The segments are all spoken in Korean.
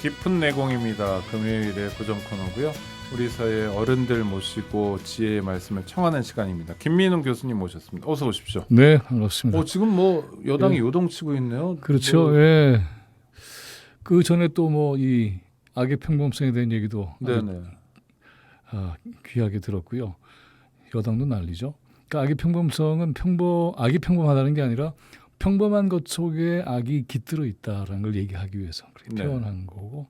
깊은 내공입니다. 금요일에 고정 코너고요. 우리 사회 어른들 모시고 지혜의 말씀을 청하는 시간입니다. 김민웅 교수님 모셨습니다. 어서 오십시오. 네, 반갑습니다. 어, 지금 뭐 여당이 예. 요동치고 있네요. 그렇죠. 뭐, 예. 그 전에 또 뭐 이 악의 평범성에 대한 얘기도 네네. 아, 귀하게 들었고요. 여당도 난리죠. 그러니까 악의 평범성은 평범 악이 평범하다는 게 아니라 평범한 것 속에 악이 깃들어 있다라는 걸 얘기하기 위해서 그렇게 네. 표현한 거고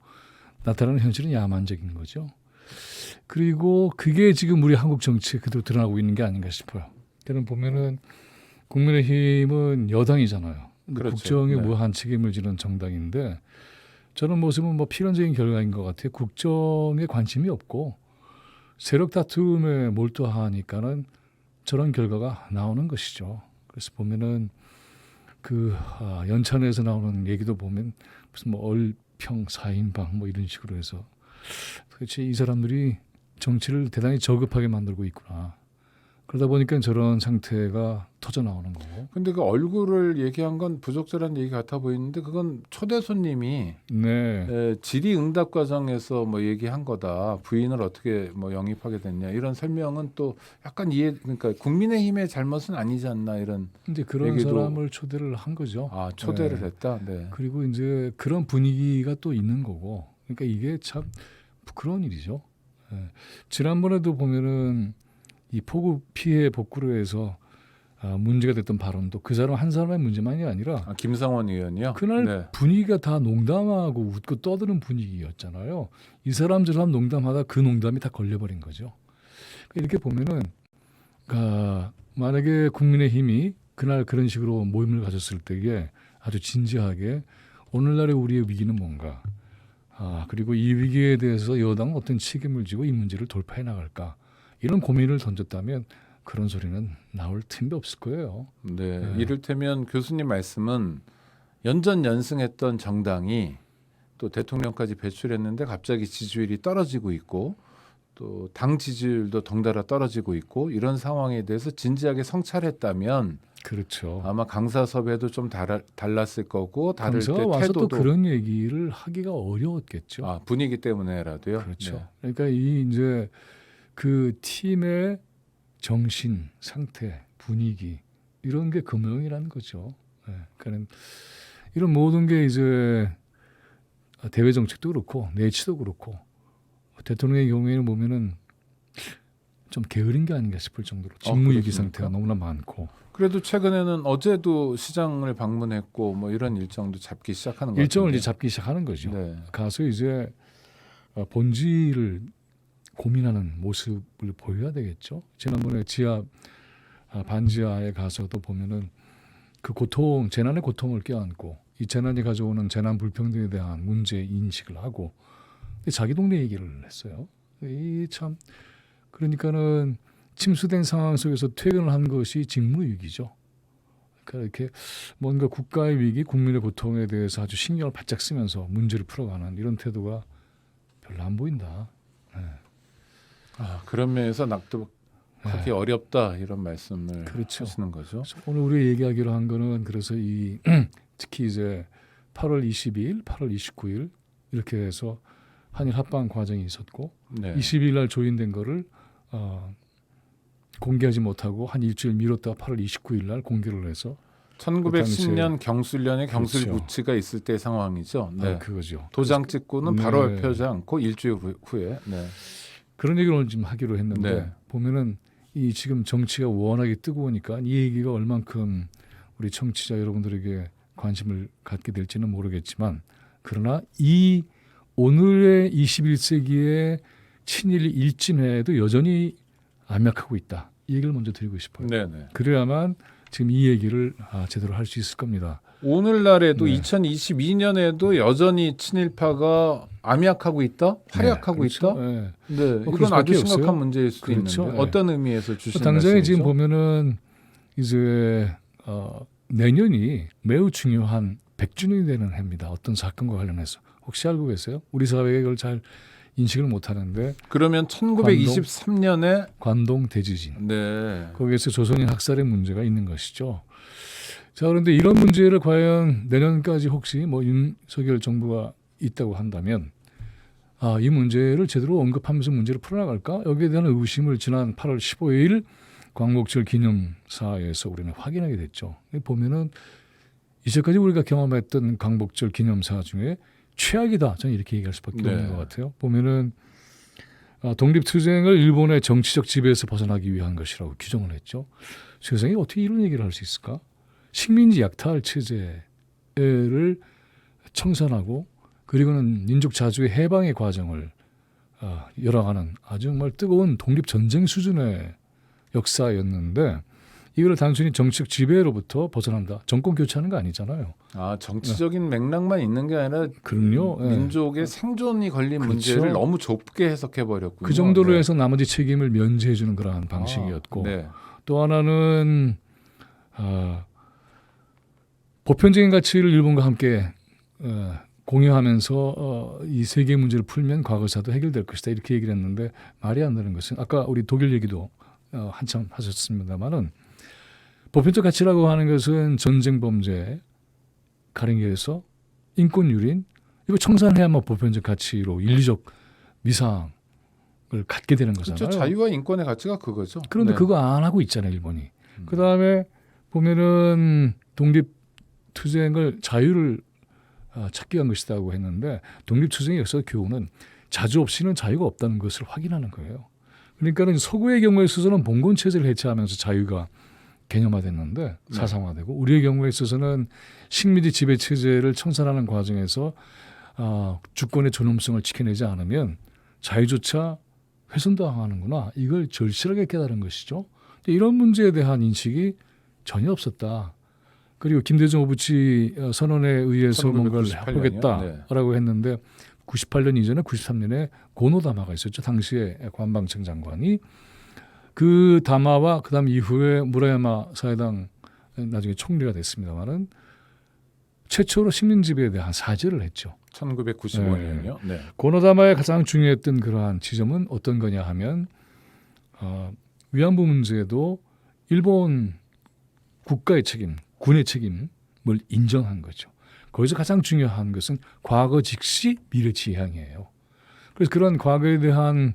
나타나는 현실은 야만적인 거죠. 그리고 그게 지금 우리 한국 정치에 그대로 드러나고 있는 게 아닌가 싶어요. 때는 보면은 국민의힘은 여당이잖아요. 그렇죠. 국정에 네. 무한 책임을 지는 정당인데 저는 모습은 뭐 필연적인 결과인 것 같아요. 국정에 관심이 없고 세력 다툼에 몰두하니까는 저런 결과가 나오는 것이죠. 그래서 보면은 그 아, 연찬에서 나오는 얘기도 보면 무슨 뭐 얼평 사인방 뭐 이런 식으로 해서 도대체 이 사람들이 정치를 대단히 저급하게 만들고 있구나. 그러다 보니까 저런 상태가 터져 나오는 거고. 근데 그 얼굴을 얘기한 건 부적절한 얘기 같아 보이는데 그건 초대 손님이 네. 에, 질의응답 과정에서 뭐 얘기한 거다. 부인을 어떻게 뭐 영입하게 됐냐 이런 설명은 또 약간 이해 그러니까 국민의힘의 잘못은 아니지 않나 이런 이제 그런 얘기도- 사람을 초대를 한 거죠. 아 초대를 네. 했다. 네. 그리고 이제 그런 분위기가 또 있는 거고. 그러니까 이게 참 부끄러운 일이죠. 예. 지난번에도 보면은 이 폭우 피해 복구로 해서 아, 문제가 됐던 발언도 그 사람 한 사람의 문제만이 아니라 아, 김상원 의원이요. 그날 네. 분위기가 다 농담하고 웃고 떠드는 분위기였잖아요. 이 사람 저 사람 농담하다 그 농담이 다 걸려버린 거죠. 이렇게 보면은 아, 만약에 국민의힘이 그날 그런 식으로 모임을 가졌을 때에 아주 진지하게 오늘날의 우리의 위기는 뭔가 아, 그리고 이 위기에 대해서 여당은 어떤 책임을 지고 이 문제를 돌파해 나갈까 이런 고민을 던졌다면 그런 소리는 나올 틈이 없을 거예요. 네. 네. 이를테면 교수님 말씀은 연전 연승했던 정당이 또 대통령까지 배출했는데 갑자기 지지율이 떨어지고 있고 또 당 지지율도 덩달아 떨어지고 있고 이런 상황에 대해서 진지하게 성찰했다면 그렇죠. 아마 강사 섭외도 좀 달아, 달랐을 거고 다를 때 태도도 그런 얘기를 하기가 어려웠겠죠. 아, 분위기 때문에라도요. 그렇죠. 네. 그러니까 이 이제 그 팀의 정신, 상태, 분위기 이런 게 금명이라는 거죠. 예. 그러니까는 이런 모든 게 이제 대외 정책도 그렇고 내치도 그렇고 대통령의 경우에는 보면은 좀 게으른 게 아닌가 싶을 정도로 직무유기 어, 그렇습니까? 상태가 너무나 많고 그래도 최근에는 어제도 시장을 방문했고 뭐 이런 일정도 잡기 시작하는 것 일정을. 이제 잡기 시작하는 거죠. 네. 가서 이제 어, 본질을 고민하는 모습을 보여야 되겠죠. 지난번에 지하 아, 반지하에 가서도 보면은 그 고통 재난의 고통을 껴안고 이 재난이 가져오는 재난 불평등에 대한 문제 인식을 하고 자기 동네 얘기를 했어요. 이 참 그러니까는 침수된 상황 속에서 퇴근을 한 것이 직무유기죠. 그러니까 이렇게 뭔가 국가의 위기, 국민의 고통에 대해서 아주 신경을 바짝 쓰면서 문제를 풀어가는 이런 태도가 별로 안 보인다. 아, 그런 면에서 낙도하기 어렵다 이런 말씀을 네. 그렇죠. 하시는 거죠. 그래서 오늘 우리 얘기하기로 한 거는 그래서 이 특히 이제 8월 22일, 8월 29일 이렇게 해서 한일 합방 과정이 있었고 네. 20일 날 조인된 거를 어, 공개하지 못하고 한 일주일 미뤘다가 8월 29일 날 공개를 해서 1910년 경술련에 경술 그렇죠. 부치가 있을 때 상황이죠. 네. 아, 그거죠. 도장 찍고는 네. 바로 펴지 않고 일주일 후, 후에. 네. 그런 얘기를 오늘 좀 하기로 했는데 네. 보면은 이 지금 정치가 워낙에 뜨거우니까 이 얘기가 얼만큼 우리 청취자 여러분들에게 관심을 갖게 될지는 모르겠지만 그러나 이 오늘의 21세기의 친일 일진회에도 여전히 암약하고 있다. 이 얘기를 먼저 드리고 싶어요. 네, 네. 그래야만 지금 이 얘기를 아, 제대로 할 수 있을 겁니다. 오늘날에도 네. 2022년에도 여전히 친일파가 암약하고 있다, 활약하고 네, 그렇죠. 있다. 네. 네, 그럴 이건 아주 심각한 없어요. 문제일 수도 그렇죠. 있는데 네. 어떤 의미에서 주신 당장에 말씀이죠? 지금 보면은 이제 어, 내년이 매우 중요한 100주년이 되는 해입니다. 어떤 사건과 관련해서 혹시 알고 계세요? 우리 사회가 이걸 잘 인식을 못 하는데 그러면 1923년에 관동 대지진 네. 거기에서 조선인 학살의 문제가 있는 것이죠. 자 그런데 이런 문제를 과연 내년까지 혹시 뭐 윤석열 정부가 있다고 한다면 아, 이 문제를 제대로 언급하면서 문제를 풀어나갈까? 여기에 대한 의심을 지난 8월 15일 광복절 기념사에서 우리는 확인하게 됐죠. 보면은 이제까지 우리가 경험했던 광복절 기념사 중에 최악이다. 저는 이렇게 얘기할 수밖에 네. 없는 것 같아요. 보면은 아, 독립투쟁을 일본의 정치적 지배에서 벗어나기 위한 것이라고 규정을 했죠. 세상에 어떻게 이런 얘기를 할 수 있을까? 식민지 약탈 체제를 청산하고 그리고는 민족 자주의 해방의 과정을 아, 열어가는 아주 정말 뜨거운 독립 전쟁 수준의 역사였는데 이걸 단순히 정치적 지배로부터 벗어난다. 정권 교체하는 거 아니잖아요. 아 정치적인 맥락만 있는 게 아니라 그럼요. 예. 민족의 생존이 걸린 그렇죠. 문제를 너무 좁게 해석해 버렸군요. 그 정도로 해서 나머지 책임을 면제해 주는 그러한 방식이었고 네. 또 하나는 아, 보편적인 가치를 일본과 함께 어, 공유하면서 어, 이 세계 문제를 풀면 과거사도 해결될 것이다 이렇게 얘기를 했는데 말이 안 되는 것은 아까 우리 독일 얘기도 어, 한참 하셨습니다만은 보편적 가치라고 하는 것은 전쟁 범죄 가령계에서 인권 유린 이거 청산해야만 보편적 가치로 인류적 미상을 갖게 되는 거잖아요. 그렇죠. 자유와 인권의 가치가 그거죠. 그런데 네. 그거 안 하고 있잖아요 일본이. 음. 그 다음에 보면은 독립 투쟁을 자유를 아, 찾기 위한 것이다고 했는데 독립 투쟁의 역사 교훈은 자주 없이는 자유가 없다는 것을 확인하는 거예요. 그러니까는 서구의 경우에 있어서는 봉건 체제를 해체하면서 자유가 개념화됐는데 네. 사상화되고 우리의 경우에 있어서는 식민지 지배 체제를 청산하는 과정에서 아, 주권의 존엄성을 지켜내지 않으면 자유조차 훼손당하는구나 이걸 절실하게 깨달은 것이죠. 근데 이런 문제에 대한 인식이 전혀 없었다. 그리고 김대중 오부치 어, 선언에 의해서 뭔가를 1998 년이요? 해보겠다라고 했는데 98년 이전에 93년에 고노다마가 있었죠. 당시에 관방청 장관이 그 다마와 그다음 이후에 무라야마 사회당 나중에 총리가 됐습니다만은 최초로 식민 지배에 대한 사죄를 했죠. 1995년이요. 네. 고노다마의 가장 중요했던 그러한 지점은 어떤 거냐 하면 어, 위안부 문제도 일본 국가의 책임, 군의 책임을 인정한 거죠. 거기서 가장 중요한 것은 과거 직시 미래 지향이에요. 그래서 그런 과거에 대한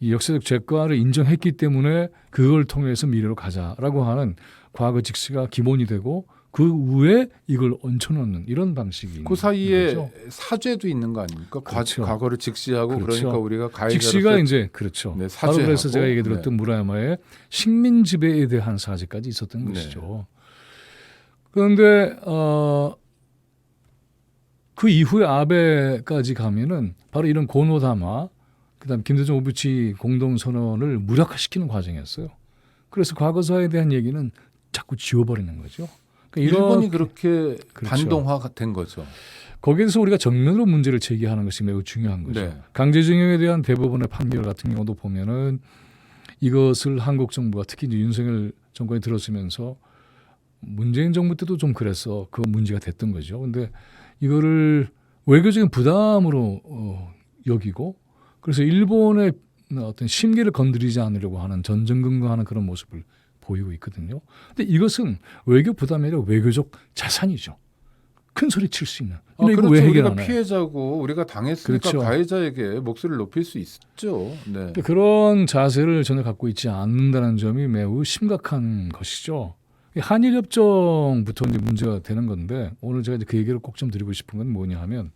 이 역사적 죄과를 인정했기 때문에 그걸 통해서 미래로 가자라고 하는 과거 직시가 기본이 되고 그 위에 이걸 얹혀놓는 이런 방식이 그 사이에 거죠. 사죄도 있는 거 아닙니까? 과- 그렇죠. 과거를 직시하고 그러 그렇죠. 니까 우리가 가해자로서 직시가 이제 그렇죠. 네, 바로 그래서 사죄하고, 제가 얘기 들었던 무라야마의 식민 지배에 대한 사죄까지 있었던 네. 것이죠. 그런데 어, 그 이후에 아베까지 가면은 바로 이런 고노다마 그다음 김대중 오부치 공동 선언을 무력화시키는 과정이었어요. 그래서 과거사에 대한 얘기는 자꾸 지워버리는 거죠. 그러니까 일본이 그렇게 그렇죠. 반동화가 된 거죠. 거기에서 우리가 정면으로 문제를 제기하는 것이 매우 중요한 거죠. 네. 강제징용에 대한 대법원의 판결 같은 경우도 보면은 이것을 한국 정부가 특히 이제 윤석열 정권이 들었으면서 문재인 정부 때도 좀 그랬어. 그 문제가 됐던 거죠. 근데 이거를 외교적인 부담으로 어, 여기고 그래서 일본의 어떤 심기를 건드리지 않으려고 하는 전전긍긍하는 그런 모습을 보이고 있거든요. 근데 이것은 외교 부담이 아니라 외교적 자산이죠. 큰 소리 칠 수 있는. 아, 그렇죠. 왜 해결 우리가? 피해자고 우리가 당했으니까 그렇죠. 가해자에게 목소리를 높일 수 있죠. 네. 그런 자세를 전혀 갖고 있지 않는다는 점이 매우 심각한 것이죠. 이 한일 협정부터 이제 문제가 되는 건데 오늘 제가 이제 그 얘기를 꼭 좀 드리고 싶은 건 뭐냐 하면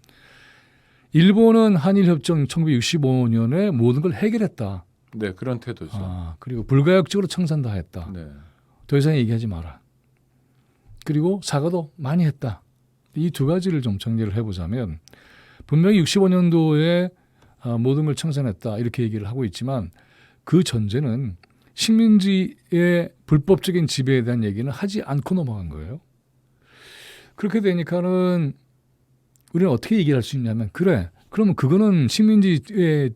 일본은 한일 협정 1965년에 모든 걸 해결했다. 네, 그런 태도죠. 아, 그리고 불가역적으로 청산다 했다. 네. 더 이상 얘기하지 마라. 그리고 사과도 많이 했다. 이 두 가지를 좀 정리를 해보자면 분명히 65년도에 아, 모든 걸 청산했다 이렇게 얘기를 하고 있지만 그 전제는 식민지의 불법적인 지배에 대한 얘기는 하지 않고 넘어간 거예요. 그렇게 되니까는 우리는 어떻게 얘기를 할수 있냐면 그래 그러면 그거는 식민지의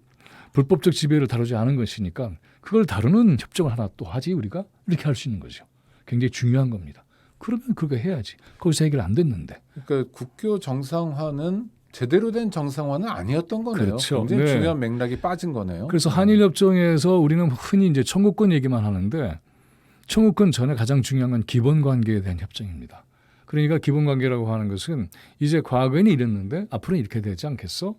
불법적 지배를 다루지 않은 것이니까 그걸 다루는 협정을 하나 또 하지 우리가 이렇게 할 수 있는 거죠. 굉장히 중요한 겁니다. 그러면 그거 해야지. 거기서 해결 안 됐는데. 그러니까 국교 정상화는 제대로 된 정상화는 아니었던 거네요. 그렇죠. 굉장히 네. 중요한 맥락이 빠진 거네요. 그래서 한일 협정에서 우리는 흔히 이제 청구권 얘기만 하는데 청구권 전에 가장 중요한 건 기본 관계에 대한 협정입니다. 그러니까 기본 관계라고 하는 것은 이제 과거에는 이랬는데 앞으로는 이렇게 되지 않겠어?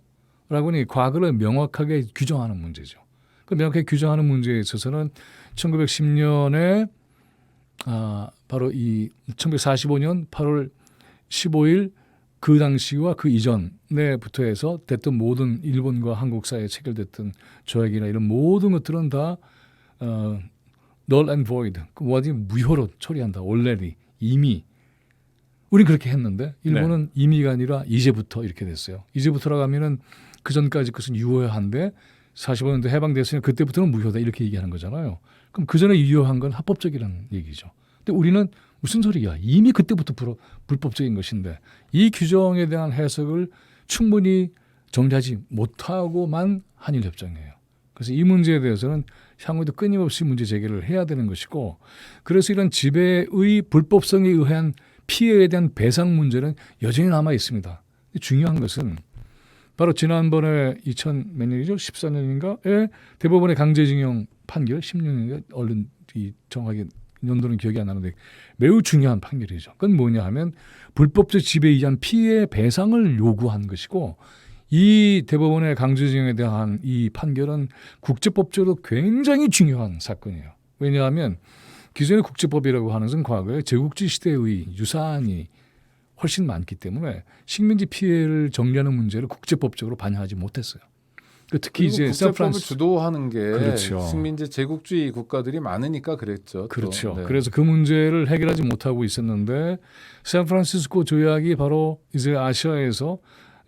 라고 는 과거를 명확하게 규정하는 문제죠. 그 명확하게 규정하는 문제에 있어서는 1910년에 아, 바로 이 1945년 8월 15일 그 당시와 그 이전에부터 해서 됐던 모든 일본과 한국 사이에 체결됐던 조약이나 이런 모든 것들은 다 어, null and void, 그 뭐지 무효로 처리한다. already 이미 우리 그렇게 했는데 일본은 이미가 아니라 이제부터 이렇게 됐어요. 이제부터라고 하면은 그 전까지 것은 유효한데 45년도 해방됐으니 그때부터는 무효다 이렇게 얘기하는 거잖아요. 그럼 그 전에 유효한 건 합법적이라는 얘기죠. 근데 우리는 무슨 소리야? 이미 그때부터 불, 불법적인 것인데 이 규정에 대한 해석을 충분히 정리하지 못하고만 한일 협정이에요. 그래서 이 문제에 대해서는 향후에도 끊임없이 문제 제기를 해야 되는 것이고 그래서 이런 지배의 불법성에 의한 피해에 대한 배상 문제는 여전히 남아 있습니다. 중요한 것은 바로 지난번에 2000 몇 년이죠? 14년인가에 대법원의 강제징용 판결 16년인가 얼른 이 정확하게 연도는 기억이 안 나는데 매우 중요한 판결이죠. 그건 뭐냐 하면 불법적 지배에 의한 피해 배상을 요구한 것이고 이 대법원의 강제징용에 대한 이 판결은 국제법적으로 굉장히 중요한 사건이에요. 왜냐하면 기존의 국제법이라고 하는 것은 과거에 제국주의 시대의 유산이 훨씬 많기 때문에 식민지 피해를 정리하는 문제를 국제법적으로 반영하지 못했어요. 그 특히 이제 국제법을 주도하는 게 그렇죠. 식민지 제국주의 국가들이 많으니까 그랬죠. 또. 그렇죠. 네. 그래서 그 문제를 해결하지 못하고 있었는데 샌프란시스코 조약이 바로 이제 아시아에서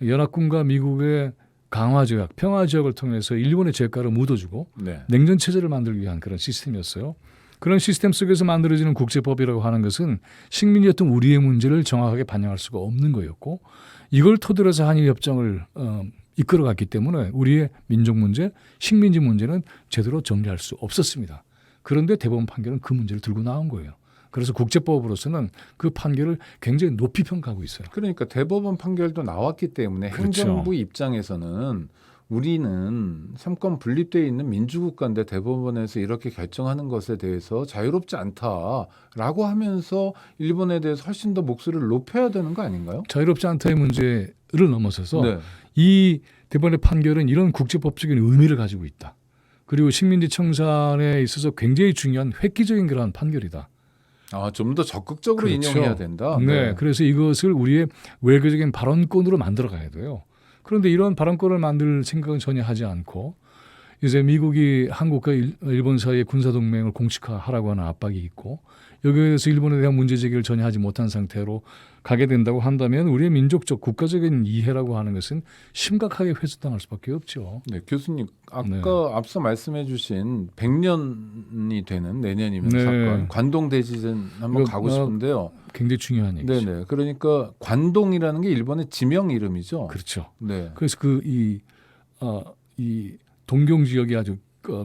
연합군과 미국의 강화 조약, 평화 조약을 통해서 일본의 재가를 묻어주고 네. 냉전 체제를 만들기 위한 그런 시스템이었어요. 그런 시스템 속에서 만들어지는 국제법이라고 하는 것은 식민지였던 우리의 문제를 정확하게 반영할 수가 없는 거였고 이걸 토대로 해서 한일 협정을 어, 이끌어갔기 때문에 우리의 민족 문제, 식민지 문제는 제대로 정리할 수 없었습니다. 그런데 대법원 판결은 그 문제를 들고 나온 거예요. 그래서 국제법으로서는 그 판결을 굉장히 높이 평가하고 있어요. 그러니까 대법원 판결도 나왔기 때문에 그렇죠. 행정부 입장에서는 우리는 삼권 분립되어 있는 민주국가인데 대법원에서 이렇게 결정하는 것에 대해서 자유롭지 않다라고 하면서 일본에 대해서 훨씬 더 목소리를 높여야 되는 거 아닌가요? 자유롭지 않다의 문제를 넘어서서 네. 이 대법원의 판결은 이런 국제법적인 의미를 가지고 있다. 그리고 식민지 청산에 있어서 굉장히 중요한 획기적인 그러한 판결이다. 아, 좀 더 적극적으로 그렇죠. 인용해야 된다. 네. 그래서 이것을 우리의 외교적인 발언권으로 만들어 가야 돼요. 그런데 이런 발언권을 만들 생각은 전혀 하지 않고 이제 미국이 한국과 일- 일본 사이의 군사 동맹을 공식화하라고 하는 압박이 있고 여기에 대해서 일본에 대한 문제 제기를 전혀 하지 못한 상태로 가게 된다고 한다면 우리의 민족적 국가적인 이해라고 하는 것은 심각하게 훼손당할 수밖에 없죠. 네, 교수님 아까 네. 앞서 말씀해주신 100년이 되는 내년이면 네. 사건 관동 대지전 한번 가고 어, 싶은데요. 굉장히 중요한 얘기죠. 네네. 그러니까 관동이라는 게 일본의 지명 이름이죠. 그렇죠. 네. 그래서 그이 어, 이 동경 지역이 아주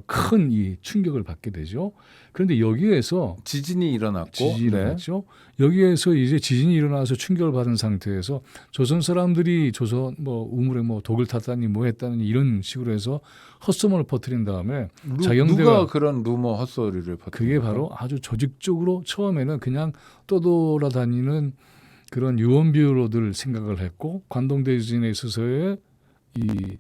큰 이 충격을 받게 되죠. 그런데 여기에서 지진이 일어났고, 지진이 네. 일어났죠. 여기에서 이제 지진이 일어나서 충격을 받은 상태에서 조선 사람들이 조선 뭐 우물에 뭐 독을 탔다니 뭐 했다니 이런 식으로 해서 헛소문을 퍼뜨린 다음에 루- 자경대가- 누가 그런 루머 헛소리를 퍼뜨린 그게 바로 아주 조직적으로 처음에는 그냥 떠돌아다니는 그런 유언비어로들 생각을 했고 관동대지진에 있어서의 이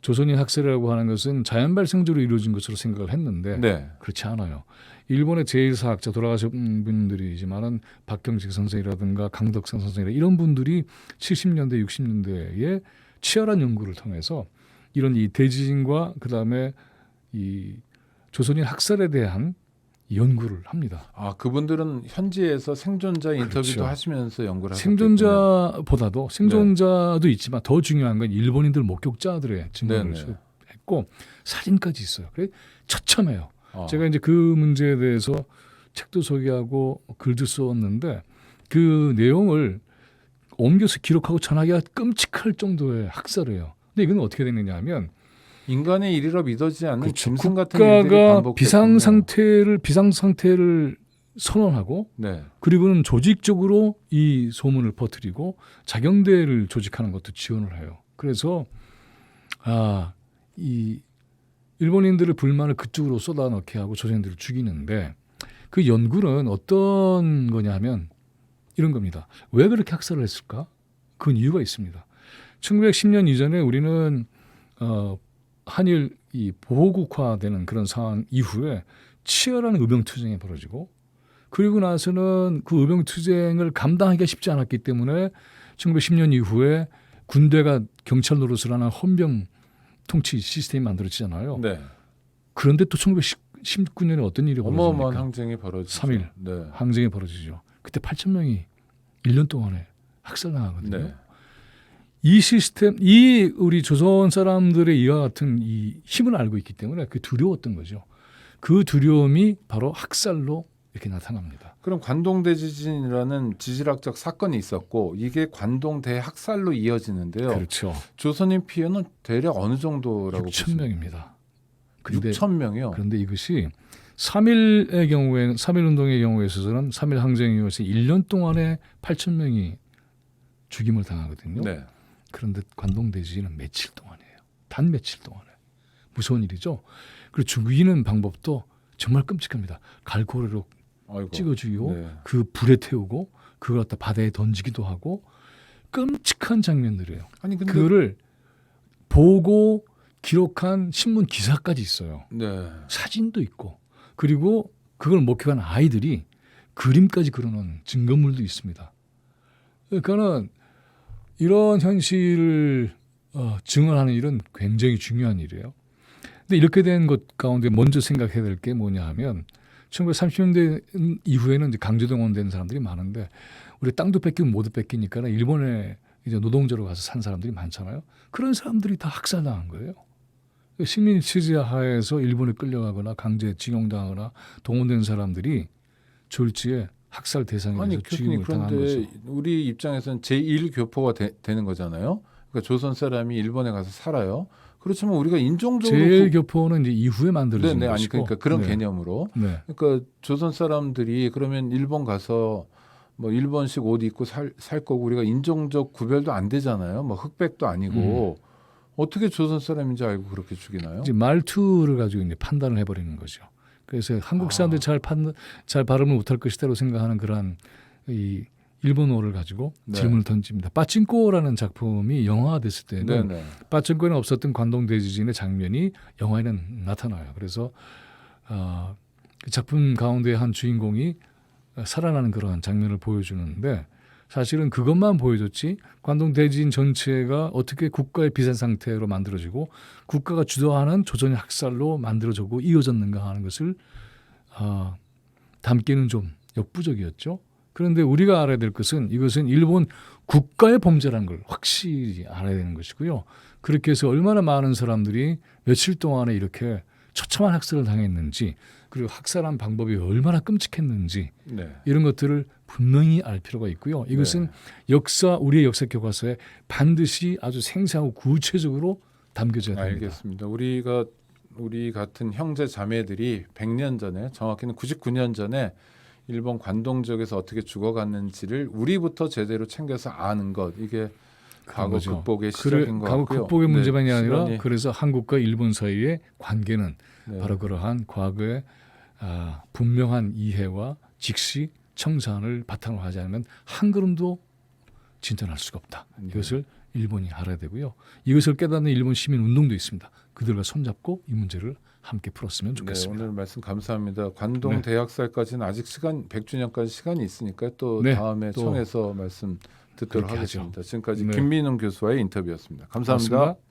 조선인 학살이라고 하는 것은 자연 발생적으로 이루어진 것으로 생각을 했는데 네. 그렇지 않아요. 일본의 제일사학자 돌아가신 분들이지만은 박경식 선생이라든가 강덕선 선생이라 이런 분들이 70년대 60년대에 치열한 연구를 통해서 이런 이 대지진과 그다음에 이 조선인 학살에 대한 연구를 합니다. 아 그분들은 현지에서 생존자 인터뷰도 그렇죠. 하시면서 연구를. 생존자보다도 생존자도 있지만 더 중요한 건 일본인들 목격자들의 증언을 네네. 수했고 사진까지 있어요. 그래 처참해요. 어. 제가 이제 그 문제에 대해서 책도 소개하고 글도 썼는데 그 내용을 옮겨서 기록하고 전하기가 끔찍할 정도의 학살이에요. 근데 이건 어떻게 되느냐 하면 인간의 일이라 믿어지지 않는 그렇죠. 짐승 같은 국가가. 비상 상태를 비상 상태를 선언하고 네. 그리고는 조직적으로 이 소문을 퍼뜨리고 자경대를 조직하는 것도 지원을 해요. 그래서 아, 이 일본인들의 불만을 그쪽으로 쏟아넣게 하고 조선인들을 죽이는데 그 연구는 어떤 거냐 하면 이런 겁니다. 왜 그렇게 학살을 했을까? 그 이유가 있습니다. 1910년 이전에 우리는 어, 한일 이 보호국화되는 그런 상황 이후에 치열한 의병 투쟁이 벌어지고 그리고 나서는 그 의병 투쟁을 감당하기가 쉽지 않았기 때문에 1910년 이후에 군대가 경찰 노릇을 하는 헌병 통치 시스템이 만들어지잖아요. 네. 그런데 또 1919년에 어떤 일이 어마어마한 벌어집니까? 항쟁이 벌어지죠. 3일. 네. 항쟁이 벌어지죠. 그때 8천 명이 1년 동안에 학살당하거든요. 네. 이 시스템, 이 우리 조선 사람들의 이와 같은 이 힘을 알고 있기 때문에 그 두려웠던 거죠. 그 두려움이 바로 학살로 이렇게 나타납니다. 그럼 관동대지진이라는 지질학적 사건이 있었고 이게 관동 대 학살로 이어지는데요. 그렇죠. 조선인 피해는 대략 어느 정도라고 6천 명입니다. 근데 6천 명이요. 그런데 이것이 3일의 경우에는 3일 운동의 경우에 있어서는 3일 항쟁 이후에서 1년 동안에 8천 명이 죽임을 당하거든요. 네. 그런데 관동 대지진은 며칠 동안이에요. 단 며칠 동안에. 무서운 일이죠. 그리고 죽이는 방법도 정말 끔찍합니다. 갈고리로 아이고. 찍어 죽이고 네. 그 불에 태우고 그걸 갖다 바다에 던지기도 하고 끔찍한 장면들이에요. 아니 근데 그거를 보고 기록한 신문 기사까지 있어요. 네. 사진도 있고 그리고 그걸 목격한 아이들이 그림까지 그려놓은 증거물도 있습니다. 그러니까는 이런 현실을 어, 증언하는 일은 굉장히 중요한 일이에요. 근데 이렇게 된 것 가운데 먼저 생각해야 될 게 뭐냐 하면 1930년대 이후에는 이제 강제동원 된 사람들이 많은데 우리 땅도 뺏기고 모두 뺏기니까 일본에 이제 노동자로 가서 산 사람들이 많잖아요. 그런 사람들이 다 학살당한 거예요. 식민 체제 하에서 일본에 끌려가거나 강제 징용당하거나 동원된 사람들이 졸지에 학살 대상에서 아니 교수님. 그런데 우리 입장에서는 제1 교포가 되, 는 거잖아요. 그러니까 조선 사람이 일본에 가서 살아요. 그렇지만 우리가 인종적으로 제일 구- 교포는 이제 이후에 만들어진 네, 네, 아니 것이고 그러니까 그런 네. 개념으로 네. 그러니까 조선 사람들이 그러면 일본 가서 뭐 일본식 옷 입고 살, 살 거고 우리가 인종적 구별도 안 되잖아요. 뭐 흑백도 아니고 어떻게 조선 사람인지 알고 그렇게 죽이나요? 음. 이제 말투를 가지고 이제 판단을 해버리는 거죠. 그래서 한국 사람들이 아. 잘 판단, 잘 발음을 못할 것이다라고 생각하는 그러한 이 일본어를 가지고 네. 질문을 던집니다. 빠찡꼬라는 작품이 영화화됐을 때는 네, 네. 빠찡코에는 없었던 관동 대지진의 장면이 영화에는 나타나요. 그래서 어, 그 작품 가운데 한 주인공이 살아나는 그러한 장면을 보여주는데 사실은 그것만 보여줬지 관동 대지진 전체가 어떻게 국가의 비상 상태로 만들어지고 국가가 주도하는 조선의 학살로 만들어지고 이어졌는가 하는 것을 어, 담기는 좀 역부족이었죠. 그런데 우리가 알아야 될 것은 이것은 일본 국가의 범죄라는 걸 확실히 알아야 되는 것이고요. 그렇게 해서 얼마나 많은 사람들이 며칠 동안에 이렇게 처참한 학살을 당했는지 그리고 학살한 방법이 얼마나 끔찍했는지 네. 이런 것들을 분명히 알 필요가 있고요. 이것은 네. 역사 우리의 역사 교과서에 반드시 아주 생생하고 구체적으로 담겨져야 됩니다. 알겠습니다. 우리가 우리 같은 형제 자매들이 100년 전에 정확히는 99년 전에 일본 관동 지역에서 어떻게 죽어갔는지를 우리부터 제대로 챙겨서 아는 것 이게 과거 거죠. 극복의 시작인 것 과거 같고요. 극복의 네, 문제만이 아니라 시간이- 그래서 한국과 일본 사이의 관계는 네. 바로 그러한 과거의 아, 분명한 이해와 직시 청산을 바탕으로 하지 않으면 한 걸음도 진전할 수가 없다. 네. 이것을 일본이 알아야 되고요. 이것을 깨닫는 일본 시민 운동도 있습니다. 그들과 손잡고 이 문제를 함께 풀었으면 네, 좋겠습니다. 오늘 말씀 감사합니다. 관동 네. 대학살까지는 아직 시간 100주년까지 시간이 있으니까 또 네, 다음에 또 청해서 말씀 듣도록 그렇게 하죠. 하겠습니다. 지금까지 네. 김민웅 교수와의 인터뷰였습니다 감사합니다. 고맙습니다.